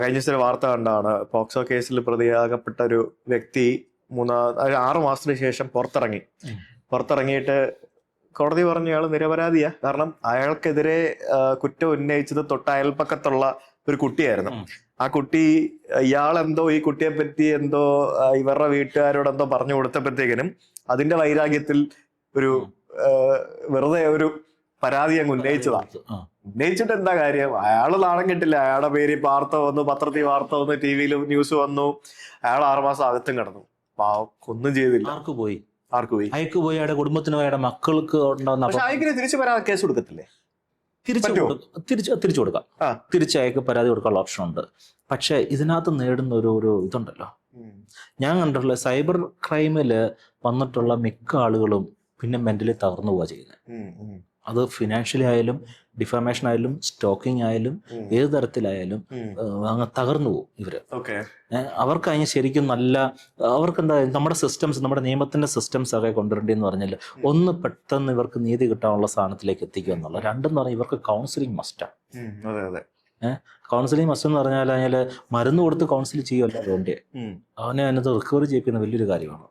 കഴിഞ്ഞ ദിവസം ഒരു വാർത്ത കണ്ടാണ്. പോക്സോ കേസിൽ പ്രതിയാകപ്പെട്ട ഒരു വ്യക്തി മൂന്നാ ആറു മാസത്തിന് ശേഷം പുറത്തിറങ്ങി. പുറത്തിറങ്ങിയിട്ട് കോടതി പറഞ്ഞു അയാൾ നിരപരാധിയാ. കാരണം അയാൾക്കെതിരെ കുറ്റം ഉന്നയിച്ചത് തൊട്ട് അയൽപ്പക്കത്തുള്ള ഒരു കുട്ടിയായിരുന്നു. ആ കുട്ടി ഇയാൾ എന്തോ ഈ കുട്ടിയെ പറ്റി എന്തോ ഇവരുടെ വീട്ടുകാരോട് എന്തോ പറഞ്ഞു കൊടുത്തപ്പോഴത്തേക്കിനും അതിന്റെ വൈരാഗ്യത്തിൽ ഒരു വെറുതെ ഒരു പരാതി അങ്ങ് ഉന്നയിച്ചതാ. ഉന്നയിച്ചിട്ട് എന്താ കാര്യം? അയാൾ നാണം കിട്ടില്ല. അയാളുടെ പേര് വാർത്ത വന്നു പത്രത്തിൽ വാർത്ത വന്നു ടി വിയിൽ ന്യൂസ് വന്നു. അയാൾ ആറുമാസം അകത്തും കിടന്നു. പാവം ഒന്നും ചെയ്തില്ല. ആർക്ക് പോയി? ആർക്ക് പോയി? അയക്ക് പോയി അയാളുടെ കുടുംബത്തിനോ അയാളുടെ മക്കൾക്ക് പക്ഷെ അയക്കിനെ തിരിച്ചു പരാതി കേസ് കൊടുക്കത്തില്ലേ? തിരിച്ചു? കൊടുക്ക- തിരിച്ചു കൊടുക്കാം. തിരിച്ചു തിരിച്ച് അയക്ക് പരാതി കൊടുക്കാനുള്ള ഓപ്ഷൻ ഉണ്ട്. പക്ഷെ ഇതിനകത്ത് നേടുന്ന ഒരു ഒരു ഇതുണ്ടല്ലോ. ഞാൻ കണ്ടിട്ടുള്ള സൈബർ ക്രൈമിൽ വന്നിട്ടുള്ള മിക്ക ആളുകളും പിന്നെ മെന്റലി തകർന്നു പോവുക ചെയ്യുന്നത് അത് ഫിനാൻഷ്യലി ആയാലും ഡിഫാമേഷൻ ആയാലും സ്റ്റോക്കിംഗ് ആയാലും ഏത് തരത്തിലായാലും അങ്ങ് തകർന്നു പോകും ഇവർ. ഓക്കെ. അവർക്ക് അതിന് ശരിക്കും നല്ല അവർക്ക് എന്താ നമ്മുടെ സിസ്റ്റംസ് നമ്മുടെ നിയമത്തിന്റെ സിസ്റ്റംസ് ഒക്കെ കൊണ്ടുവരേണ്ടതെന്ന് പറഞ്ഞാൽ ഒന്ന് പെട്ടെന്ന് ഇവർക്ക് നീതി കിട്ടാനുള്ള സ്ഥാനത്തിലേക്ക് എത്തിക്കുക എന്നുള്ള രണ്ടെന്ന് പറഞ്ഞാൽ ഇവർക്ക് കൗൺസിലിംഗ് മസ്റ്റാണ് അതെ അതെ. കൗൺസിലിംഗ് മസ്റ്റ് എന്ന് പറഞ്ഞാൽ അതിൽ മരുന്ന് കൊടുത്ത് കൗൺസിൽ ചെയ്യുമല്ലോ അതുകൊണ്ട്. അവനെ അതിനകത്ത് റിക്കവറി ചെയ്യിക്കുന്ന വലിയൊരു കാര്യമാണ്.